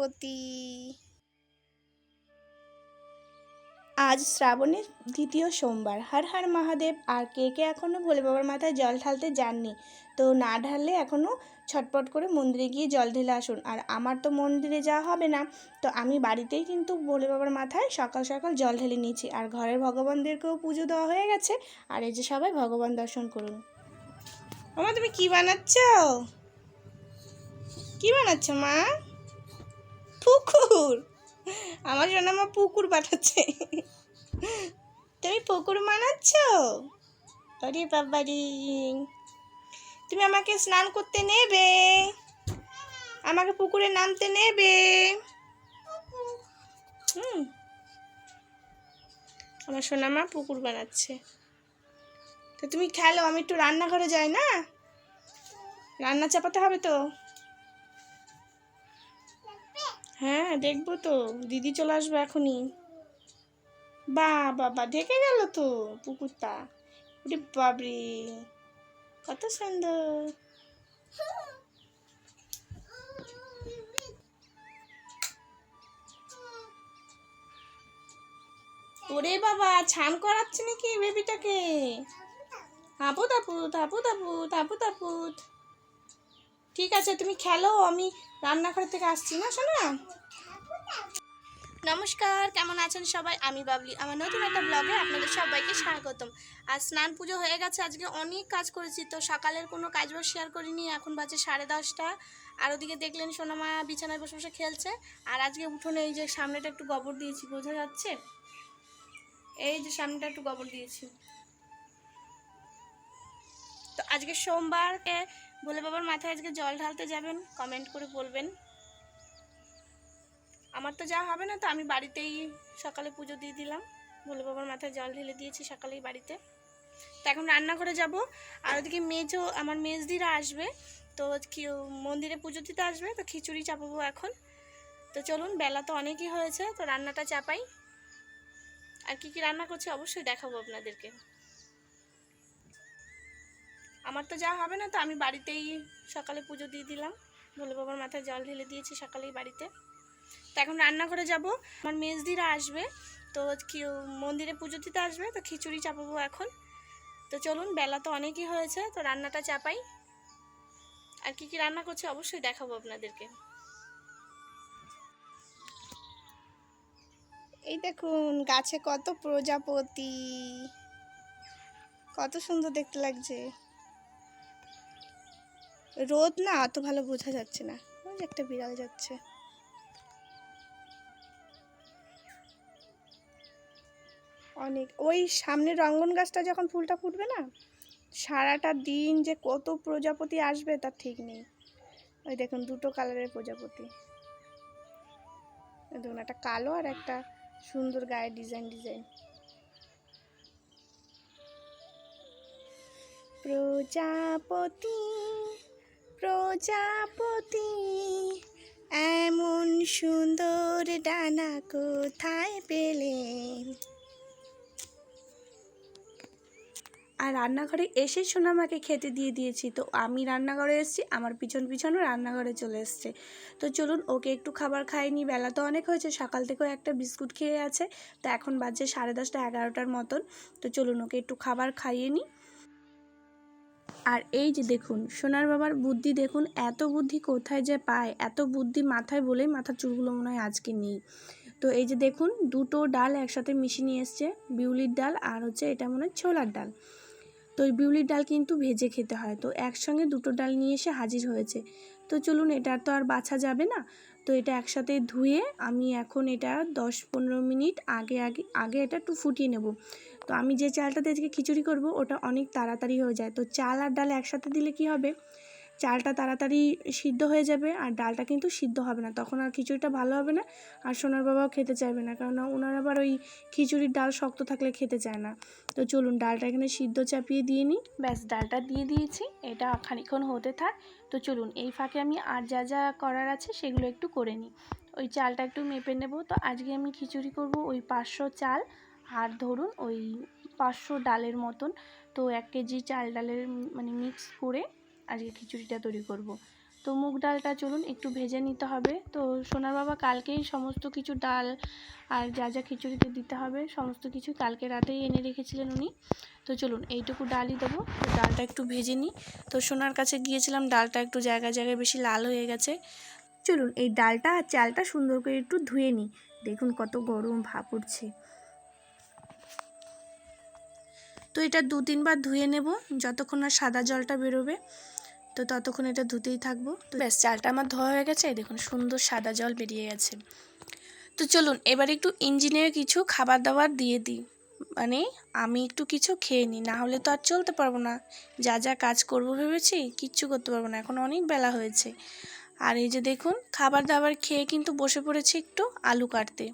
প্রজাপতি আজ শ্রাবণের দ্বিতীয় সোমবার। হর হর মহাদেব, আর কে কে এখনও ভোলে বাবার মাথায় জল ঢালতে যাননি? তো না ঢাললে এখনও ছটপট করে মন্দিরে গিয়ে জল ঢেলে আসুন। আর আমার তো মন্দিরে যাওয়া হবে না, তো আমি বাড়িতেই কিন্তু ভোলে বাবার মাথায় সকাল সকাল জল ঢেলে নিয়েছি। আর ঘরের ভগবানদেরকেও পুজো দেওয়া হয়ে গেছে। আর এই যে সবাই ভগবান দর্শন করুন। মামা তুমি কি বানাচ্ছ? কি বানাচ্ছ মা? পুকুর। আমার জন্য আমার পুকুর পাঠাচ্ছে। তুমি পুকুর বানাচ্ছ আরে বাবারি। তুমি আমাকে স্নান করতে নেবে। আমাকে পুকুরে নামতে নেবে। হুম। আমার সোনামা পুকুর বানাচ্ছে। তো তুমি খেলো, আমি একটু রান্নাঘরে যাই না? রান্না চাপাতে হবে তো? হ্যাঁ দেখব তো। দিদি চলে আসবে এখনই। বা বাবা ঢেকে গেল তো পুকুরটা। ওরে বাবরে কত সুন্দর। ওরে বাবা, ছান করাচ্ছে নাকি বেবিটাকে হাপু তাপুত হাপু তাপুত হাপু তাপুত ঠিক আছে, তুমি খেলো, আমি রান্নাঘর থেকে আসছি, না শোনা নমস্কার, কেমন আছেন সবাই? আমি বাবলি, আমার নতুন একটা ব্লগে আপনাদের সবাইকে স্বাগতম। আর স্নান পুজো হয়ে গেছে, আজকে অনেক কাজ করেছি, তো সকালের কোনো কাজ বাজ শেয়ার করিনি, এখন বাজে সাড়ে দশটা। আর ওদিকে দেখলেন সোনামা বিছানায় বসে বসে খেলছে, আর আজকে উঠোনে এই যে সামনেটা একটু গোবর দিয়েছি, বোঝা যাচ্ছে? এই যে সামনেটা একটু গোবর দিয়েছি। তো আজকে সোমবারকে বলে বাবার মাথায় আজকে জল ঢালতে যাবেন কমেন্ট করে বলবেন। আমার তো যা হবে না তো, আমি বাড়িতেই সকালে পুজো দিয়ে দিলাম। বলে বাবার মাথায় জল ঢেলে দিয়েছি সকালেই বাড়িতে। তো এখন রান্নাঘরে যাব, আর ওদিকে মেজও আমার মেজদিরা আসবে, তো মন্দিরে পুজো দিতে আসবে, তো খিচুড়ি চাপাবো এখন। তো চলুন, বেলা তো অনেকই হয়েছে, তো রান্নাটা চাপাই। আর কি কি রান্না করছি অবশ্যই দেখাবো আপনাদেরকে। আমার তো যা হবে না, তো আমি বাড়িতেই সকালে পুজো দিয়ে দিলাম। ভোলে বাবার মাথায় জল ঢেলে দিয়েছি সকালেই বাড়িতে। তো এখন রান্নাঘরে যাব। আমার মেজদিরা আসবে, তো মন্দিরে পুজো দিতে আসবে, তো খিচুড়ি চাপাবো এখন। তো চলুন, বেলা তো অনেকই হয়েছে, তো রান্নাটা চাপাই। আর কি কি রান্না করছে অবশ্যই দেখাবো আপনাদেরকে। এই দেখুন, গাছে কত প্রজাপতি। কত সুন্দর দেখতে লাগছে। রোদ না, অত ভালো বোঝা যাচ্ছে না। ওই যে একটা বিড়াল যাচ্ছে। অনেক, ওই সামনে রঙ্গন গাছটা যখন ফুলটা ফুটবে না, সারাটা দিন যে কত প্রজাপতি আসবে তার ঠিক নেই। ওই দেখুন, দুটো কালারের প্রজাপতি। দেখুন, একটা কালো আর একটা সুন্দর গায়ে ডিজাইন ডিজাইন। প্রজাপতি প্রজাপতি, এমন সুন্দর ডানা কোথায় পেলেন আর রান্নাঘরে এসে সোনামাকে খেতে দিয়ে দিয়েছি। তো আমি রান্নাঘরে এসেছি, আমার পিছন পিছনও রান্নাঘরে চলে এসছে। তো চলুন, ওকে একটু খাবার খাইনি। বেলা তো অনেক হয়েছে, সকাল থেকেও একটা বিস্কুট খেয়ে আছে। তো এখন বাজে সাড়ে দশটা এগারোটার মতন। তো চলুন, ওকে একটু খাবার খাইয়ে নিই। আর এই যে দেখুন, সোনার বাবার বুদ্ধি দেখুন, এত বুদ্ধি কোথায় যে পায়, এত বুদ্ধি মাথায় বলেই মাথার চুলগুলো মনে হয় আজকে নেই। তো এই যে দেখুন, দুটো ডাল একসাথে মিশিয়ে নিয়ে এসছে, বিউলির ডাল আর হচ্ছে এটা মনে হয় ছোলার ডাল। তো ওই বিউলির ডাল কিন্তু ভেজে খেতে হয়। তো একসঙ্গে দুটো ডাল নিয়ে এসে হাজির হয়েছে। তো চলুন, এটা তো আর বাছা যাবে না। তো এটা একসাথে ধুয়ে আমি এখন এটা দশ পনেরো মিনিট আগে আগে আগে এটা একটু ফুটিয়ে নেব। তো আমি যে চালটাতে আজকে খিচুড়ি করব, ওটা অনেক তাড়াতাড়ি হয়ে যায়। তো চাল আর ডাল একসাথে দিলে কি হবে? চালটা তাড়াতাড়ি সিদ্ধ হয়ে যাবে আর ডালটা কিন্তু সিদ্ধ হবে না। তখন আর খিচুড়িটা ভালো হবে না আর সোনার বাবাও খেতে চাইবে না। কারণ ওনার আবার ওই খিচুড়ির ডাল শক্ত থাকলে খেতে চায় না। তো চলুন, ডালটা এখানে সিদ্ধ চাপিয়ে দিয়ে নিই। ব্যাস, ডালটা দিয়ে দিয়েছি। এটা খানিক্ষণ হতে থাক। তো চলুন, এই ফাঁকে আমি আর যা যা করার আছে সেগুলো একটু করে নিই। ওই চালটা একটু মেপে নেব। তো আজকে আমি খিচুড়ি করব ওই পাঁচশো চাল। আর ধরুন, ওই পাঁচশো ডালের মতন। তো এক কেজি চাল ডালের মানে মিক্স করে আজকে খিচুড়িটা তৈরি করব। তো মুগ ডালটা চলুন একটু ভেজে নিতে হবে। তো সোনার বাবা কালকেই সমস্ত কিছু ডাল আর যা যা খিচুড়িতে দিতে হবে, সমস্ত কিছু কালকে রাতেই এনে রেখেছিলেন উনি। তো চলুন এইটুকু ডালই দেবো। তো ডালটা একটু ভেজে নিই। তো সোনার কাছে গিয়েছিলাম, ডালটা একটু জায়গায় জায়গায় বেশি লাল হয়ে গেছে। চলুন এই ডালটা আর চালটা সুন্দর করে একটু ধুয়ে নিই। দেখুন কত গরম ভাপ উঠছে। তো এটা দু তিনবার ধুয়ে নেব, যতক্ষণ না সাদা জলটা বেরোবে। তো ততক্ষণ এটা ধুতেই থাকব। তো ব্যাস, চালটা আমার ধোয়া হয়ে গেছে দেখুন সুন্দর সাদা জল বেরিয়ে গেছে। তো চলুন, এবার একটু ইঞ্জিনের কিছু খাবার দাবার দিয়ে দিই। মানে আমি একটু কিছু খেয়ে নিই, না হলে তো আর চলতে পারব না। যা যা কাজ করব ভেবেছি, কিচ্ছু করতে পারব না, এখন অনেক বেলা হয়েছে। আর এই যে দেখুন খাবার দাবার খেয়ে কিন্তু বসে পড়েছি একটু আলু কাটতে।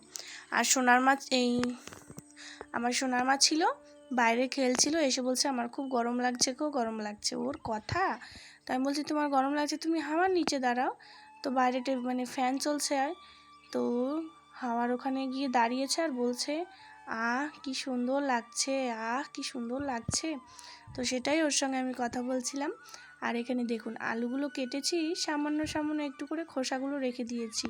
আর সোনার মাছ, এই আমার সোনার মাছ ছিল, বাইরে খেলছিল, এসে বলছে, আমার খুব গরম লাগছে গো, গরম লাগছে। ওর কথা? তো আমি বলছি, তোমার গরম লাগছে, তুমি হাওয়ার নিচে দাঁড়াও। তো বাইরে টে- মানে ফ্যান চলছে আর। তো হাওয়ার ওখানে গিয়ে দাঁড়িয়েছে আর বলছে, আহ, কি সুন্দর লাগছে, আহ, কি সুন্দর লাগছে। তো সেটাই ওর সঙ্গে আমি কথা বলছিলাম। আর এখানে দেখুন, আলুগুলো কেটেছি, সামান্য সামান্য একটু করে খোসাগুলো রেখে দিয়েছি।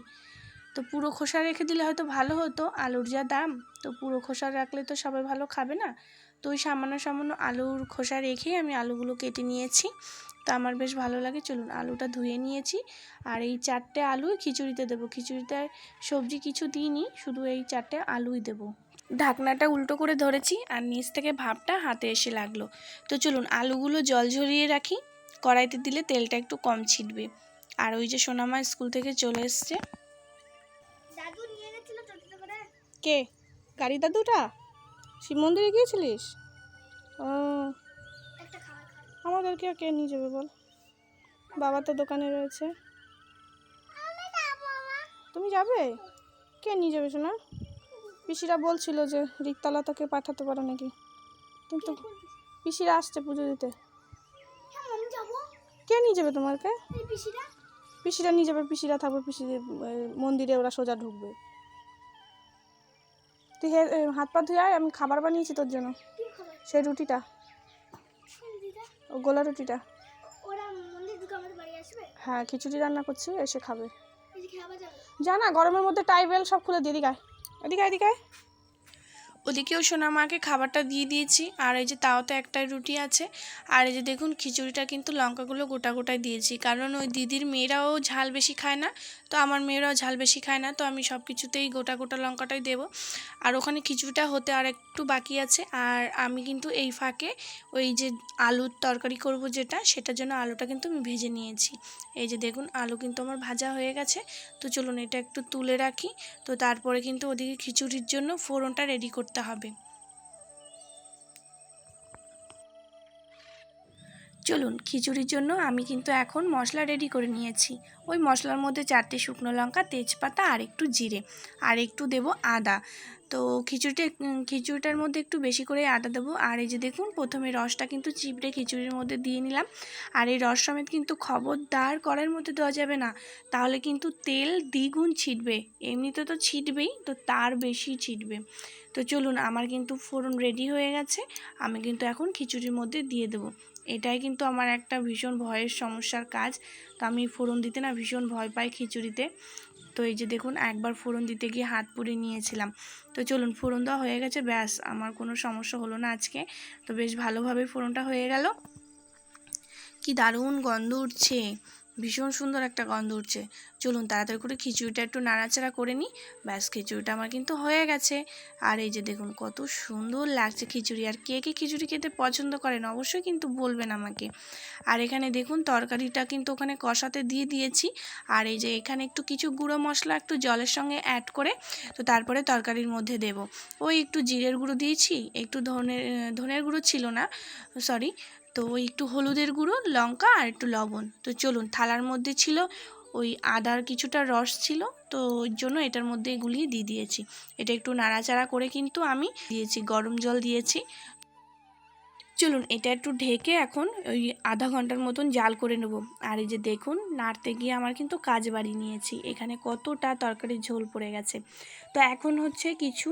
তো পুরো খোসা রেখে দিলে হয়তো ভালো হতো আলুর যা দাম, তো পুরো খোসা রাখলে তো সবাই ভালো খাবে না। তো ওই সামান্য সামান্য আলুর খোসা রেখেই আমি আলুগুলো কেটে নিয়েছি। তো আমার বেশ ভালো লাগে। চলুন আলুটা ধুয়ে নিয়েছি। আর এই চারটে আলু খিচুড়িতে দেবো। খিচুড়িতে সবজি কিছু দিইনি শুধু এই চারটে আলুই দেবো। ঢাকনাটা উল্টো করে ধরেছি আর নিচ থেকে ভাপটা হাতে এসে লাগল। তো চলুন আলুগুলো জল ঝরিয়ে রাখি। কড়াইতে দিলে তেলটা একটু কম ছিটবে। আর ওই যে সোনামা স্কুল থেকে চলে এসছে। কে? গাড়ি দাদুটা? শিব মন্দিরে গিয়েছিলিস? ও। আমাদেরকে আর কে নিয়ে যাবে বল? বাবা তো দোকানে রয়েছে। তুমি যাবে? কে নিয়ে যাবে শোনা পিসিরা বলছিল যে রিকতলা তোকে পাঠাতে পারো নাকি। কিন্তু পিসিরা আসছে পুজো দিতে। কে নিয়ে যাবে তোমাকে? পিসিরা নিয়ে যাবে, পিসিরা থাকবে পিসিদের মন্দিরে ওরা সোজা ঢুকবে। তুই হাত পা ধুয়ে আয়, আমি খাবার বানিয়েছি তোর জন্য। সেই রুটিটা। ও গোলা রুটিটা। হ্যাঁ খিচুড়ি রান্না করছি এসে খাবে। জানা? গরমের মধ্যে টাইবেল সব খুলে দিয়ে এদিকে আয়। এদিকে আয়, এদিকে আয়। ওদিকেও সোনা মাকে খাবারটা দিয়ে দিয়েছি। আর এই যে তাওতে একটাই রুটি আছে। আর এই যে দেখুন, খিচুড়িটা কিন্তু লঙ্কাগুলো গোটা গোটায় দিয়েছি। কারণ ওই দিদির মেয়েরাও ঝাল বেশি খায় না। তো আমার মেয়েরাও ঝাল বেশি খায় না। তো আমি সব কিছুতেই গোটা গোটা লঙ্কাটাই দেবো। আর ওখানে খিচুড়িটা হতে আর একটু বাকি আছে। আর আমি কিন্তু এই ফাঁকে ওই যে আলুর তরকারি করব যেটা, সেটার জন্য আলুটা কিন্তু আমি ভেজে নিয়েছি। এই যে দেখুন, আলু কিন্তু আমার ভাজা হয়ে গেছে। তো চলুন, এটা একটু তুলে রাখি। তো তারপরে কিন্তু ওদিকে খিচুড়ির জন্য ফোড়নটা রেডি করতে হবে। চলুন, খিচুড়ির জন্য আমি কিন্তু এখন মশলা রেডি করে নিয়েছি। ওই মশলার মধ্যে চারটে শুকনো লঙ্কা, তেজপাতা আর একটু জিরে। আর একটু দেব আদা। তো খিচুড়িটা খিচুড়িটার মধ্যে একটু বেশি করে আটা দেবো। আর এই যে দেখুন, প্রথমে রসটা কিন্তু চিপড়ে খিচুড়ির মধ্যে দিয়ে নিলাম। আর এই রস সমেত কিন্তু খবরদার করার মধ্যে দেওয়া যাবে না। তাহলে কিন্তু তেল দ্বিগুণ ছিটবে। এমনিতে তো ছিটবেই, তো তার বেশি ছিটবে। তো চলুন, আমার কিন্তু ফোড়ন রেডি হয়ে গেছে। আমি কিন্তু এখন খিচুড়ির মধ্যে দিয়ে দেবো। এটাই কিন্তু আমার একটা ভীষণ ভয়ের সমস্যার কাজ। তো আমি ফোড়ন দিতে না ভীষণ ভয় পাই খিচুড়িতে। তো এই যে দেখুন, একবার ফোড়ন দিতে গিয়ে হাত পুড়ে নিয়েছিলাম। তো চলুন, ফোড়ন দেওয়া হয়ে গেছে, ব্যাস, আমার কোনো সমস্যা হলো না আজকে। তো বেশ ভালোভাবে ফোড়নটা হয়ে গেল। কি দারুণ গন্ধ উঠছে। ভীষণ সুন্দর একটা গন্ধ উঠছে। চলুন তাড়াতাড়ি করে খিচুড়িটা একটু নাড়াচাড়া করে নিই। ব্যাস, খিচুড়িটা আমার কিন্তু হয়ে গেছে। আর এই যে দেখুন, কত সুন্দর লাগছে খিচুড়ি। আর কে কে খিচুড়ি খেতে পছন্দ করেন অবশ্যই কিন্তু বলবেন আমাকে। আর এখানে দেখুন, তরকারিটা কিন্তু ওখানে কষাতে দিয়ে দিয়েছি। আর এই যে এখানে একটু কিছু গুঁড়ো মশলা একটু জলের সঙ্গে অ্যাড করে, তো তারপরে তরকারির মধ্যে দেব। ওই একটু জিরের গুঁড়ো দিয়েছি, একটু ধনের ধনের গুঁড়ো ছিল না সরি তো একটু হলুদের গুঁড়ো, লঙ্কা আর একটু লবণ। তো চলুন, থালার মধ্যে ছিল ওই আদার কিছুটা রস ছিল, তো ওই জন্য এটার মধ্যে গুলিয়ে দিয়ে দিয়েছি। এটা একটু নাড়াচাড়া করে কিন্তু আমি দিয়েছি, গরম জল দিয়েছি। চলুন এটা একটু ঢেকে এখন ওই আধা ঘণ্টার মতন জাল করে নেব। আর এই যে দেখুন, নাড়তে গিয়ে আমার কিন্তু কাজ বাড়ি নিয়েছি। এখানে কতটা তরকারির ঝোল পড়ে গেছে। তো এখন হচ্ছে কিছু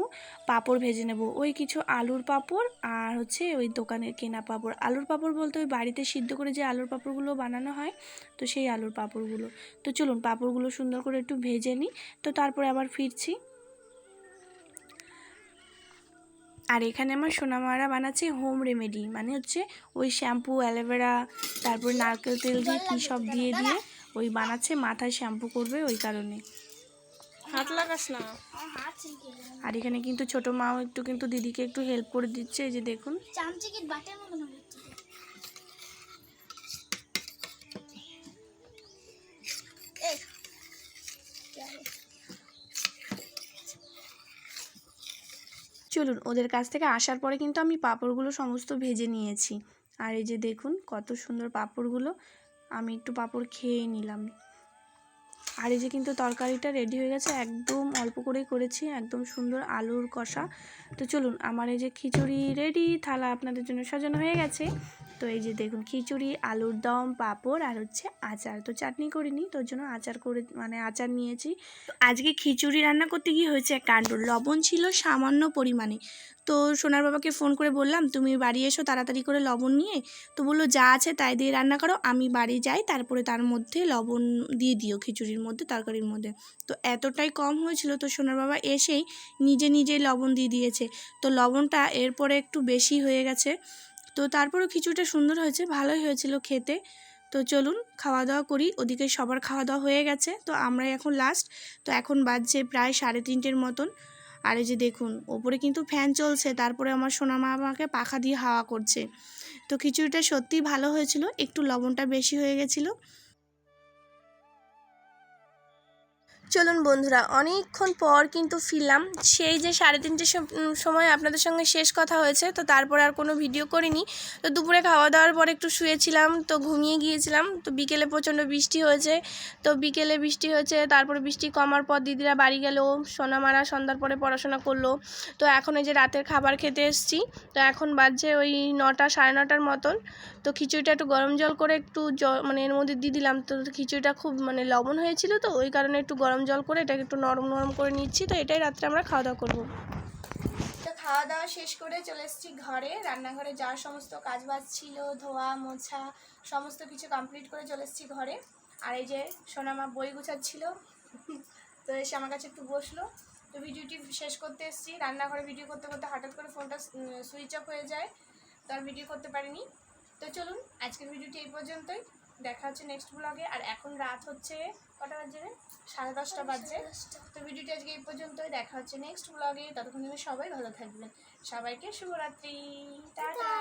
পাঁপড় ভেজে নেব। ওই কিছু আলুর পাঁপড় আর হচ্ছে ওই দোকানের কেনা পাঁপড়। আলুর পাঁপড় বলতে ওই বাড়িতে সিদ্ধ করে যে আলুর পাঁপড়গুলো বানানো হয়, তো সেই আলুর পাঁপড়গুলো। তো চলুন পাঁপড়গুলো সুন্দর করে একটু ভেজে নিই। তো তারপরে আবার ফিরছি। আর এখানে আমার সোনামারা বানাচ্ছে হোম রেমেডি মানে হচ্ছে ওই শ্যাম্পু অ্যালোভেরা তারপর নারকেল তেল দিয়ে কী সব দিয়ে দিয়ে ওই বানাচ্ছে মাথায় শ্যাম্পু করবে ওই কারণে। হাত লাগাস না। আর এখানে কিন্তু ছোট মাও একটু কিন্তু দিদিকে একটু হেল্প করে দিচ্ছে এই যে দেখুন চামচিকির বাটের মতন হচ্ছে এই চলুন ওদের কাছ থেকে আসার পরে কিন্তু আমি পাঁপড়গুলো সমস্ত ভেজে নিয়েছি। আর এই যে দেখুন, কত সুন্দর পাঁপড়গুলো। আমি একটু পাঁপড় খেয়ে নিলাম। আর এই যে কিন্তু তরকারিটা রেডি হয়ে গেছে, একদম অল্প করেই করেছি, একদম সুন্দর আলুর কষা। তো চলুন, আমার এই যে খিচুড়ি রেডি থালা আপনাদের জন্য সাজানো হয়ে গেছে। তো এই যে দেখুন, খিচুড়ি, আলুর দম, পাঁপড় আর হচ্ছে আচার। তো চাটনি করিনি তোর জন্য আচার করে মানে আচার নিয়েছি। আজকে খিচুড়ি রান্না করতে গিয়ে হয়েছে এক কাণ্ড। লবণ ছিল সামান্য পরিমাণে। তো সোনার বাবাকে ফোন করে বললাম, তুমি বাড়ি এসো, তাড়াতাড়ি করে লবণ নিয়ে। তো বলল, যা আছে তাই দিয়ে রান্না করো, আমি বাড়ি যাই, তারপরে তার মধ্যে লবণ দিয়ে দিও খিচুড়ির মধ্যে, তরকারির মধ্যে। তো এতটাই কম হয়েছিল, তো সোনার বাবা এসেই নিজে নিজেই লবণ দিয়ে দিয়েছে। তো লবণটা এরপরে একটু বেশি হয়ে গেছে। তো তারপরও খিচুড়িটা সুন্দর হয়েছে, ভালোই হয়েছিল খেতে। তো চলুন খাওয়া দাওয়া করি। ওদিকে সবার খাওয়া দাওয়া হয়ে গেছে। তো আমরা এখন লাস্ট তো এখন বাজছে প্রায় সাড়ে তিনটের মতন। আর এই যে দেখুন, ওপরে কিন্তু ফ্যান চলছে। তারপরে আমার সোনা মা আমাকে পাখা দিয়ে হাওয়া করছে। তো খিচুড়িটা সত্যিই ভালো হয়েছিল। একটু লবণটা বেশি হয়ে গেছিল। চলুন বন্ধুরা, অনেকক্ষণ পর কিন্তু ফিরলাম। সেই যে সাড়ে তিনটের সম- সময় আপনাদের সঙ্গে শেষ কথা হয়েছে, তো তারপরে আর কোনো ভিডিও করিনি। তো দুপুরে খাওয়া দাওয়ার পর একটু শুয়েছিলাম, তো ঘুমিয়ে গিয়েছিলাম। তো বিকেলে প্রচণ্ড বৃষ্টি হয়েছে, তো বিকেলে বৃষ্টি হয়েছে, তারপরে বৃষ্টি কমার পর দিদিরা বাড়ি গেল সোনামারা সন্ধ্যার পরে পড়াশোনা করল। তো এখন এই যে রাতের খাবার খেতে এসেছি, তো এখন বাজছে ওই নটা, সাড়ে নটার মতন। তো খিচুড়িটা একটু গরম জল করে একটু মানে এর মধ্যে দিয়ে দিলাম। তো খিচুড়িটা খুব মানে লবণ হয়েছিল তো, ওই কারণে একটু গরম জল করে এটাকে একটু নরম নরম করে নিচ্ছি। তো এটাই রাত্রে আমরা খাওয়া দাওয়া করব। তো খাওয়া দাওয়া শেষ করে চলে এসেছি ঘরে। রান্নাঘরে যা সমস্ত কাজ বাজ ছিল, ধোয়া, মোছা, সমস্ত কিছু কমপ্লিট করে চলে এসেছি ঘরে। আর এই যে সোনামা বই গুছাচ্ছিল, তো এসে আমার কাছে একটু বসল। তো ভিডিওটি শেষ করতে এসেছি। রান্নাঘরে ভিডিও করতে করতে হঠাৎ করে ফোনটা সুইচ অফ হয়ে যায়। তো আর ভিডিও করতে পারিনি। তো চলুন, আজকের ভিডিওটি এই পর্যন্তই। দেখা হচ্ছে নেক্সট ব্লগে আর এখন রাত হচ্ছে কটা বাজে সাড়ে দশটা বাজে তো ভিডিওটি আজকে এই পর্যন্তই। দেখা হচ্ছে নেক্সট ব্লগে ততক্ষণ তুমি সবাই ভালো থাকবেন। সবাইকে শুভরাত্রি। টাটা।